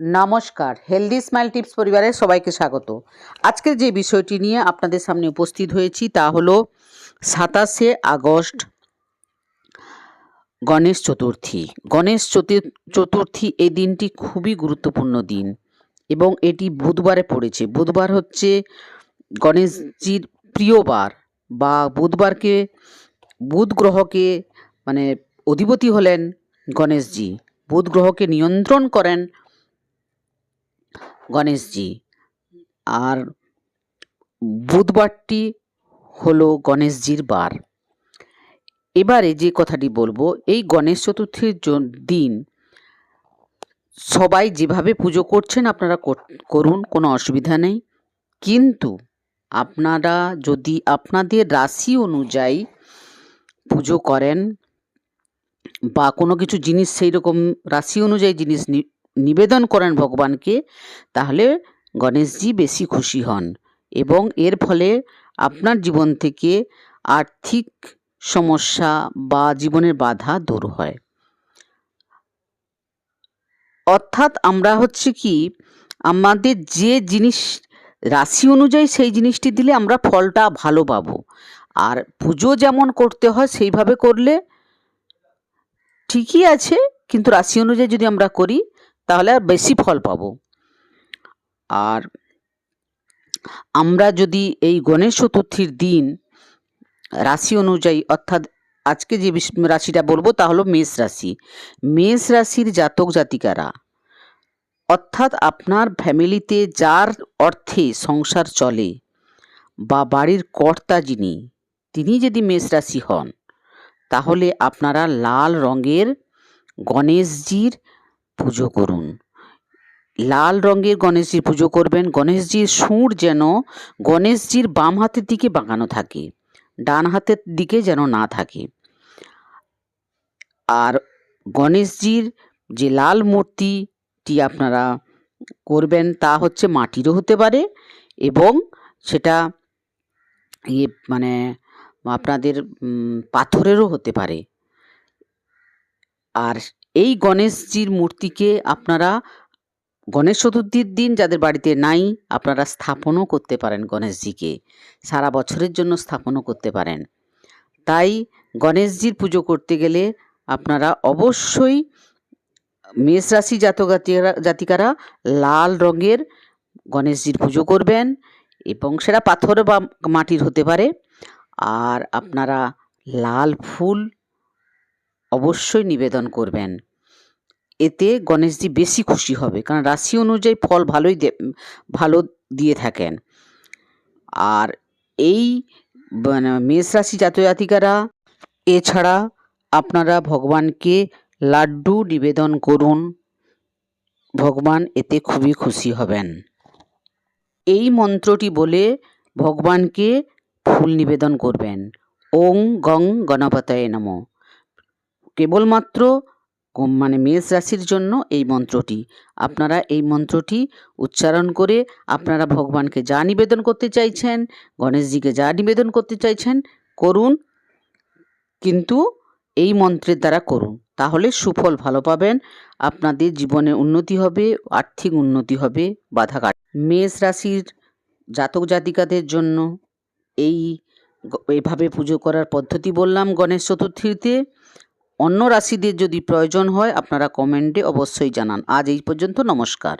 নমস্কার healthy smile tips পরিবারের সবাইকে স্বাগত। আজকের যে বিষয়টি নিয়ে আপনাদের সামনে উপস্থিত হয়েছি তা হলো সাতাশে আগস্ট গণেশ চতুর্থী। গণেশ চতু- চতুর্থী এই দিনটি খুবই গুরুত্বপূর্ণ দিন এবং এটি বুধবারে পড়েছে। বুধবার হচ্ছে গণেশজির প্রিয় বার বা বুধবারকে, বুধ গ্রহকে মানে অধিপতি হলেন গণেশজি। বুধ গ্রহকে নিয়ন্ত্রণ করেন গণেশজি। আর বুধবারটি হলো গণেশজির বার। এবারে যে কথাটি বলব, এই গণেশ চতুর্থীর দিন সবাই যেভাবে পুজো করছেন আপনারা কর- করুন, কোনো অসুবিধা নেই। কিন্তু আপনারা যদি আপনাদের রাশি অনুযায়ী পুজো করেন বা কোনো কিছু জিনিস সেই রকম রাশি অনুযায়ী জিনিস নিবেদন করেন ভগবানকে, তাহলে গণেশজি বেশি খুশি হন এবং এর ফলে আপনার জীবন থেকে আর্থিক সমস্যা বা জীবনের বাধা দূর হয়। অর্থাৎ আমরা হচ্ছে কি, আমাদের যে জিনিস, রাশি অনুযায়ী সেই জিনিসটি দিলে আমরা ফলটা ভালো পাবো। আর পুজো যেমন করতে হয় সেইভাবে করলে ঠিকই আছে, কিন্তু রাশি অনুযায়ী যদি আমরা করি তাহলে আর বেশি ফল পাবো। আর আমরা যদি এই গণেশ চতুর্থীর দিন রাশি অনুযায়ী অর্থাৎ আজকে যে রাশিটা বলব তা হলো মেষ রাশি। মেষ রাশির জাতক জাতিকারা, অর্থাৎ আপনার ফ্যামিলিতে যার অর্থে সংসার চলে বা বাড়ির কর্তা যিনি, তিনি যদি মেষ রাশি হন, তাহলে আপনারা লাল রঙের গণেশজির পুজো করুন। লাল রঙের গণেশজির পুজো করবেন। গণেশজির সুর যেন গণেশজির বাম হাতের দিকে বাঁকানো থাকে, ডান হাতের দিকে যেন না থাকে। আর গণেশজির যে লাল মূর্তিটি আপনারা করবেন তা হচ্ছে মাটিরও হতে পারে এবং সেটা ইয়ে মানে আপনাদের পাথরেরও হতে পারে। আর এই গণেশজির মূর্তিকে আপনারা গণেশ চতুর্থীর দিন যাদের বাড়িতে নাই, আপনারা স্থাপনও করতে পারেন গণেশজিকে। সারা বছরের জন্য স্থাপনও করতে পারেন। তাই গণেশজির পুজো করতে গেলে আপনারা অবশ্যই মেষ রাশি জাতক জাতিকারা- জাতিকারা লাল রঙের গণেশজির পুজো করবেন এবং সেটা পাথর বা মাটির হতে পারে। আর আপনারা লাল ফুল অবশ্যই নিবেদন করবেন। এতে গণেশজি বেশি খুশি হবে, কারণ রাশি অনুযায়ী ফল ভালোই ভালো দিয়ে থাকেন। আর এই মানে মেষ রাশি জাতক জাতিকারা, এছাড়া আপনারা ভগবানকে লাড্ডু নিবেদন করুন। ভগবান এতে খুবই খুশি হবেন। এই মন্ত্রটি বলে ভগবানকে ফুল নিবেদন করবেন। ওং গং গণপতায় নম। কেবলমাত্র মানে মেষ রাশির জন্য এই মন্ত্রটি। আপনারা এই মন্ত্রটি উচ্চারণ করে আপনারা ভগবানকে যা নিবেদন করতে চাইছেন, গণেশজিকে যা নিবেদন করতে চাইছেন, করুন। কিন্তু এই মন্ত্রের দ্বারা করুন। তাহলে সুফল ভালো পাবেন, আপনাদের জীবনে উন্নতি হবে, আর্থিক উন্নতি হবে, বাধা কাট। মেষ রাশির জাতক জাতিকাদের জন্য এই এভাবে পুজো করার পদ্ধতি বললাম গণেশ চতুর্থীতে। অন্য রাশিদের যদি প্রয়োজন হয় আপনারা কমেন্টে অবশ্যই জানান। আজ এই পর্যন্ত নমস্কার।